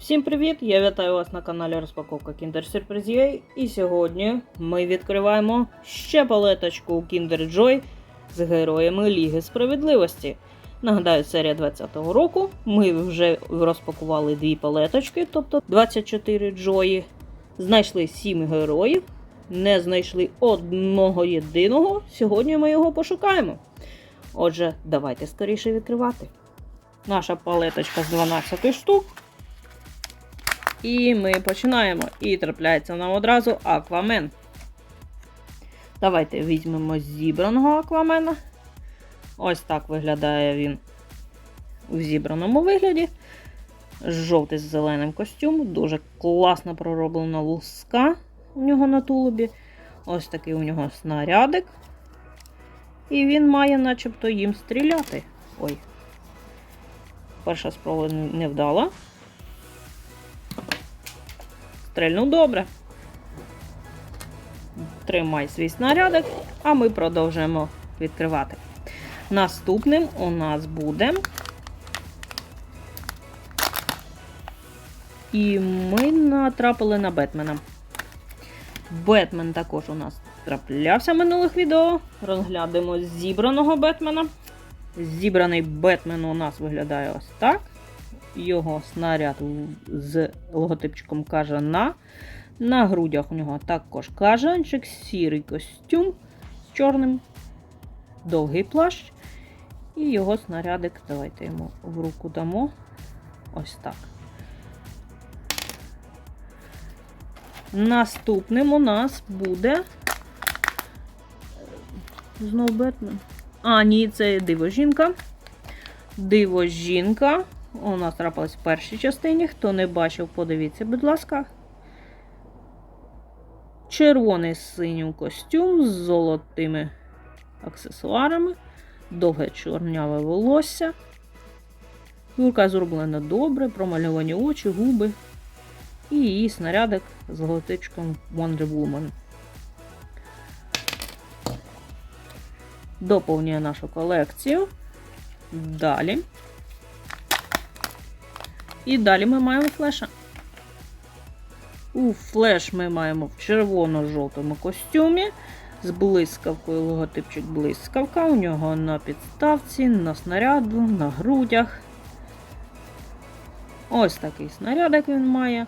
Всім привіт! Я вітаю вас на каналі Розпаковка Kinder Surprise. І сьогодні ми відкриваємо ще палеточку Kinder Joy з героями Ліги Справедливості. Нагадаю, серія 20-го року. Ми вже розпакували дві палеточки, тобто 24 Джої. Знайшли 7 героїв, не знайшли одного єдиного. Сьогодні ми його пошукаємо. Отже, давайте скоріше відкривати. Наша палеточка з 12 штук. І ми починаємо. І трапляється нам одразу аквамен. Давайте візьмемо зібраного аквамена. Ось так виглядає він в зібраному вигляді. Жовтий з зеленим костюм. Дуже класно пророблена луска у нього на тулубі. Ось такий у нього снарядик. І він має начебто їм стріляти. Ой. Перша спроба не вдала. Стрельнув добре. Тримай свій снарядик, а ми продовжуємо відкривати. Наступним у нас буде. І ми натрапили на Бетмена. Бетмен також у нас траплявся в минулих відео. Розглянемо зібраного Бетмена. Зібраний Бетмен у нас виглядає ось так. Його снаряд з логотипчиком кажана. На грудях у нього також кажанчик, сірий костюм з чорним, довгий плащ. І його снарядик. Давайте йому в руку дамо. Ось так. Наступним у нас буде. Знов Бетмен. А, ні, це диво жінка. Диво жінка. У нас трапилась в першій частині. Хто не бачив, подивіться, будь ласка. Червоний з синім костюм з золотими аксесуарами, довге чорняве волосся. Фігурка зроблена добре, промальовані очі, губи. І її снарядик з логотичком Wonder Woman. Доповнює нашу колекцію. Далі. І далі ми маємо флеша. У флеш ми маємо в червоно-жовтому костюмі з блискавкою, логотипчик блискавка. У нього на підставці, на снаряду, на грудях. Ось такий снарядик він має.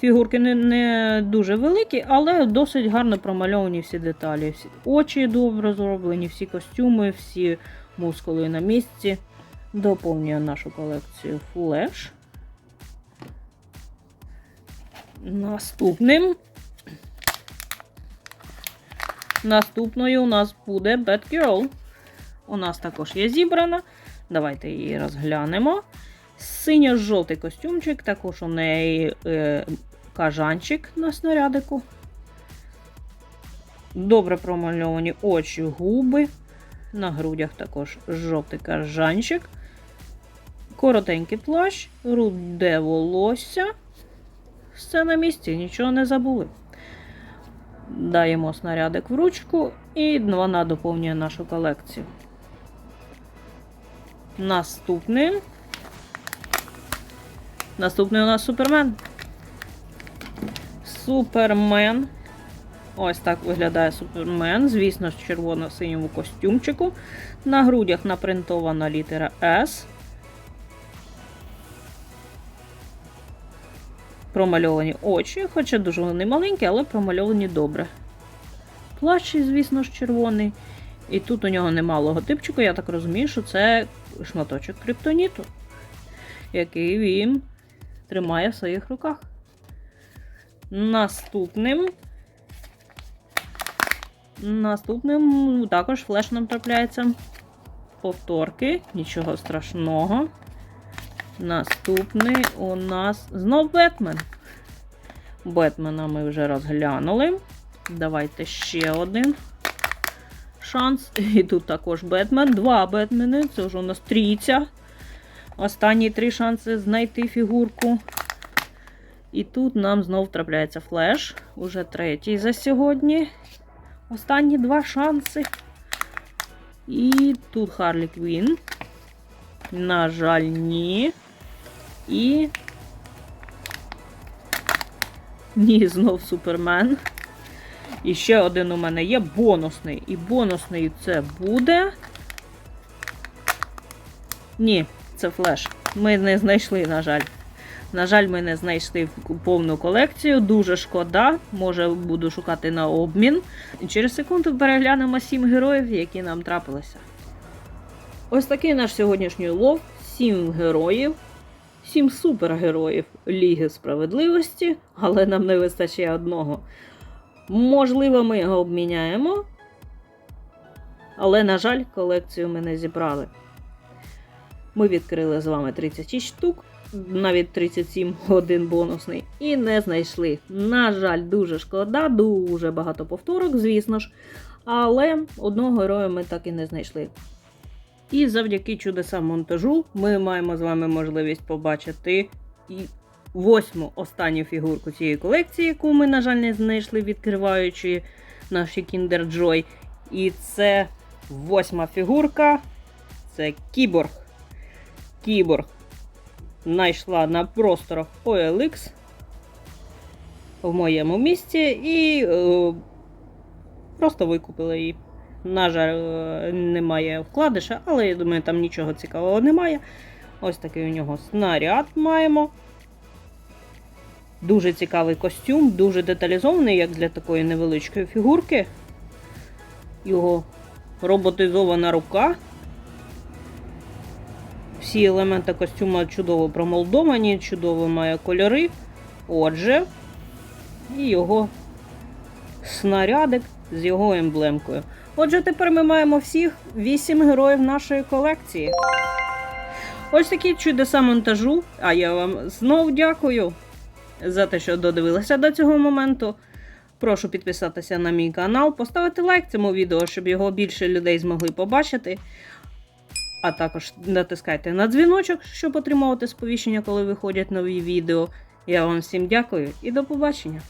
Фігурки не, не дуже великі, але досить гарно промальовані всі деталі. Всі очі добре зроблені, всі костюми, всі мускули на місці. Доповнює нашу колекцію флеш. Наступним. Наступною у нас буде Batgirl. У нас також є зібрана. Давайте її розглянемо. Синьо-жовтий костюмчик, також у неї е, кажанчик на снарядику. Добре промальовані очі, губи. На грудях також жовтий кажанчик. Коротенький плащ, руде волосся. Все на місці, нічого не забули. Даємо снарядик в ручку, і вона доповнює нашу колекцію. Наступний. Наступний у нас Супермен. Супермен. Ось так виглядає Супермен. Звісно, в червоно-синьому костюмчику. На грудях напринтована літера S. Промальовані очі, хоча дуже вони маленькі, але промальовані добре. Плащ, звісно ж, червоний. І тут у нього нема логотипчику, я так розумію, що це шматочок криптоніту, який він тримає в своїх руках. Наступним. Наступним також флеш нам трапляється. Повторки, нічого страшного. Наступний у нас знов Бетмен. Бетмена ми вже розглянули. Давайте ще один шанс. І тут також Бетмен. Два Бетмени. Це вже у нас трійця. Останні три шанси знайти фігурку. І тут нам знов трапляється флеш. Уже третій за сьогодні. Останні два шанси. І тут Харлі Квін. На жаль, ні. І. Ні, знов супермен. І ще один у мене є бонусний. І бонусний це буде. Ні, це флеш. Ми не знайшли, на жаль. На жаль, ми не знайшли повну колекцію. Дуже шкода. Може, буду шукати на обмін. Через секунду переглянемо сім героїв, які нам трапилися. Ось такий наш сьогоднішній лов. Сім героїв. Сім супергероїв Ліги справедливості, але нам не вистачає одного. Можливо, ми його обміняємо. Але, на жаль, колекцію ми не зібрали. Ми відкрили з вами 36 штук, навіть 37 один бонусний, і не знайшли. На жаль, дуже шкода, дуже багато повторок, звісно ж. Але одного героя ми так і не знайшли. І завдяки чудесам монтажу ми маємо з вами можливість побачити і восьму останню фігурку цієї колекції, яку ми, на жаль, не знайшли, відкриваючи наші Kinder Joy. І це восьма фігурка. Це кіборг. Кіборг знайшла на просторах OLX в моєму місті і е, просто викупила її. На жаль, е, немає вкладиша, але я думаю, там нічого цікавого немає. Ось такий у нього снаряд маємо. Дуже цікавий костюм, дуже деталізований, як для такої невеличкої фігурки. Його роботизована рука. Всі елементи костюма чудово промолдовані, чудово має кольори. Отже, і його снарядик з його емблемкою. Отже, тепер ми маємо всіх 8 героїв нашої колекції. Ось такі чудеса монтажу. А я вам знов дякую за те, що додивилися до цього моменту. Прошу підписатися на мій канал, поставити лайк цьому відео, щоб його більше людей змогли побачити. А також натискайте на дзвіночок, щоб отримувати сповіщення, коли виходять нові відео. Я вам всім дякую і до побачення!